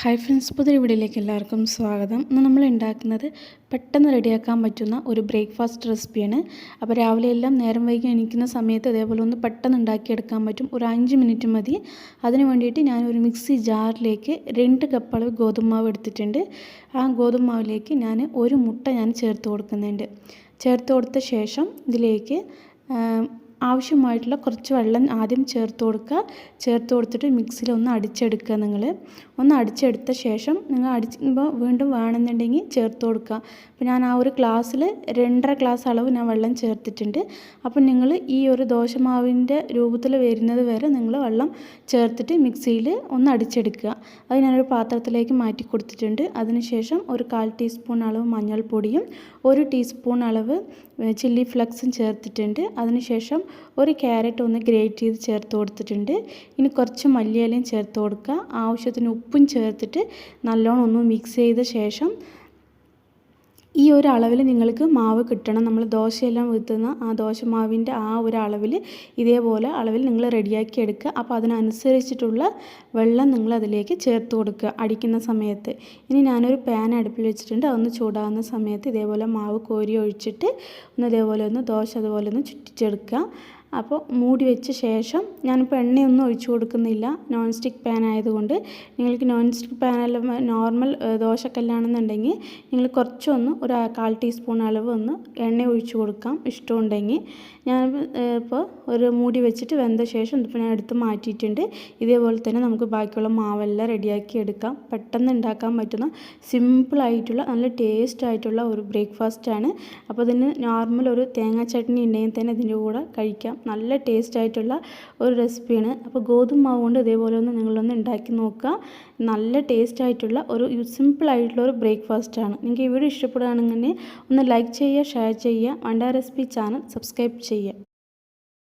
Hi friends പുതിയ വീഡിയോയിലേക്ക് എല്ലാവർക്കും സ്വാഗതം. ഇന്ന് നമ്മൾ ഉണ്ടാക്കുന്നത് പെട്ടെന്ന് റെഡിയാക്കാൻ പറ്റുന്ന ഒരു ബ്രേക്ക്ഫാസ്റ്റ് റെസിപ്പിയാണ്. അപ്പോൾ രാവിലെ എല്ലാം നേരം വൈകി എണീക്കുന്ന സമയത്ത് അതേപോലെ ഒന്ന് പെട്ടെന്ന് ഉണ്ടാക്കിയെടുക്കാൻ പറ്റും. ഒരു അഞ്ച് മിനിറ്റ് മതി. അതിന് വേണ്ടിയിട്ട് ഞാൻ ഒരു മിക്സി ജാറിലേക്ക് രണ്ട് കപ്പ് അളവ് ഗോതമ്പാവ് എടുത്തിട്ടുണ്ട്. ആ ഗോതമ്പാവിലേക്ക് ഞാൻ ഒരു മുട്ട ഞാൻ ചേർത്ത് കൊടുക്കുന്നുണ്ട്. ചേർത്ത് കൊടുത്ത ശേഷം ഇതിലേക്ക് ആവശ്യമായിട്ടുള്ള കുറച്ച് വെള്ളം ആദ്യം ചേർത്ത് കൊടുക്കുക. ചേർത്ത് കൊടുത്തിട്ട് മിക്സിയിൽ ഒന്ന് അടിച്ചെടുക്കുക നിങ്ങൾ. ഒന്ന് അടിച്ചെടുത്ത ശേഷം നിങ്ങൾ അടിക്കുമ്പോൾ വീണ്ടും വേണമെന്നുണ്ടെങ്കിൽ ചേർത്ത് കൊടുക്കുക. അപ്പോൾ ഞാൻ ആ ഒരു ഗ്ലാസ്സിൽ രണ്ടര ഗ്ലാസ് അളവ് ഞാൻ വെള്ളം ചേർത്തിട്ടുണ്ട്. അപ്പോൾ നിങ്ങൾ ഈ ഒരു ദോശമാവിന്റെ രൂപത്തിൽ വരുന്നത് വരെ നിങ്ങൾ വെള്ളം ചേർത്തിട്ട് മിക്സിയിൽ ഒന്ന് അടിച്ചെടുക്കുക. അത് ഞാനൊരു പാത്രത്തിലേക്ക് മാറ്റി കൊടുത്തിട്ടുണ്ട്. അതിനുശേഷം ഒരു കാൽ ടീസ്പൂൺ അളവ് മഞ്ഞൾപ്പൊടിയും ഒരു ടീസ്പൂൺ അളവ് ചില്ലി ഫ്ലക്സും ചേർത്തിട്ടുണ്ട്. അതിനുശേഷം ഒരു ക്യാരറ്റ് ഒന്ന് ഗ്രേറ്റ് ചെയ്ത് ചേർത്ത് കൊടുത്തിട്ടുണ്ട്. ഇനി കുറച്ച് മല്ലിയിലയും ചേർത്ത് കൊടുക്കുക. ആവശ്യത്തിന് ഉപ്പും ചേർത്തിട്ട് നല്ലോണം ഒന്ന് മിക്സ് ചെയ്ത ശേഷം ഈ ഒരു അളവിൽ നിങ്ങൾക്ക് മാവ് കിട്ടണം. നമ്മൾ ദോശയെല്ലാം വീത്തുന്ന ആ ദോശമാവിന്റെ ആ ഒരു അളവിൽ ഇതേപോലെ അളവിൽ നിങ്ങൾ റെഡിയാക്കി എടുക്കുക. അപ്പോൾ അതിനനുസരിച്ചിട്ടുള്ള വെള്ളം നിങ്ങൾ അതിലേക്ക് ചേർത്ത് കൊടുക്കുക അടിക്കുന്ന സമയത്ത്. ഇനി ഞാനൊരു പാൻ അടുപ്പിൽ വെച്ചിട്ടുണ്ട്. അതൊന്ന് ചൂടാകുന്ന സമയത്ത് ഇതേപോലെ മാവ് കോരി ഒഴിച്ചിട്ട് ഒന്ന് ഇതേപോലെ ഒന്ന് ദോശ അതുപോലെ ഒന്ന് ചുറ്റിച്ചെടുക്കുക. അപ്പോൾ മൂടി വെച്ച ശേഷം ഞാനിപ്പോൾ എണ്ണയൊന്നും ഒഴിച്ചു കൊടുക്കുന്നില്ല. നോൺ സ്റ്റിക്ക് പാൻ ആയതുകൊണ്ട്. നിങ്ങൾക്ക് നോൺ സ്റ്റിക്ക് പാനല്ല നോർമൽ ദോശക്കല്ലാണെന്നുണ്ടെങ്കിൽ നിങ്ങൾ കുറച്ചൊന്ന് ഒരു കാൽ ടീസ്പൂൺ അളവ് ഒന്ന് എണ്ണ ഒഴിച്ചു കൊടുക്കാം ഇഷ്ടമുണ്ടെങ്കിൽ. ഞാൻ ഇപ്പോൾ ഒരു മൂടി വെച്ചിട്ട് വെന്ത ശേഷം ഇപ്പോൾ ഞാൻ എടുത്ത് മാറ്റിയിട്ടുണ്ട്. ഇതേപോലെ തന്നെ നമുക്ക് ബാക്കിയുള്ള മാവെല്ലാം റെഡിയാക്കി എടുക്കാം. പെട്ടെന്ന് ഉണ്ടാക്കാൻ പറ്റുന്ന സിമ്പിളായിട്ടുള്ള നല്ല ടേസ്റ്റ് ആയിട്ടുള്ള ഒരു ബ്രേക്ക്ഫാസ്റ്റാണ് അപ്പോൾ ഇതിന് നോർമൽ ഒരു തേങ്ങാ ചട്നി ഉണ്ടെങ്കിൽ തന്നെ ഇതിന്റെ കൂടെ കഴിക്കാം. നല്ല ടേസ്റ്റ് ആയിട്ടുള്ള ഒരു റെസിപ്പിയാണ്. അപ്പോൾ ഗോതമ്പ് മാവ് കൊണ്ട് ഇതേപോലെ ഒന്ന് നിങ്ങളൊന്ന് ഉണ്ടാക്കി നോക്കുക. നല്ല ടേസ്റ്റ് ആയിട്ടുള്ള ഒരു സിമ്പിൾ ആയിട്ടുള്ള ഒരു ബ്രേക്ക്ഫാസ്റ്റ് ആണ് നിങ്ങൾക്ക് ഈ വീഡിയോ ഇഷ്ടപ്പെടുകയാണെങ്കിൽ ഒന്ന് ലൈക്ക് ചെയ്യുക ഷെയർ ചെയ്യുക. വണ്ട റെസിപ്പി ചാനൽ സബ്സ്ക്രൈബ് ചെയ്യുക.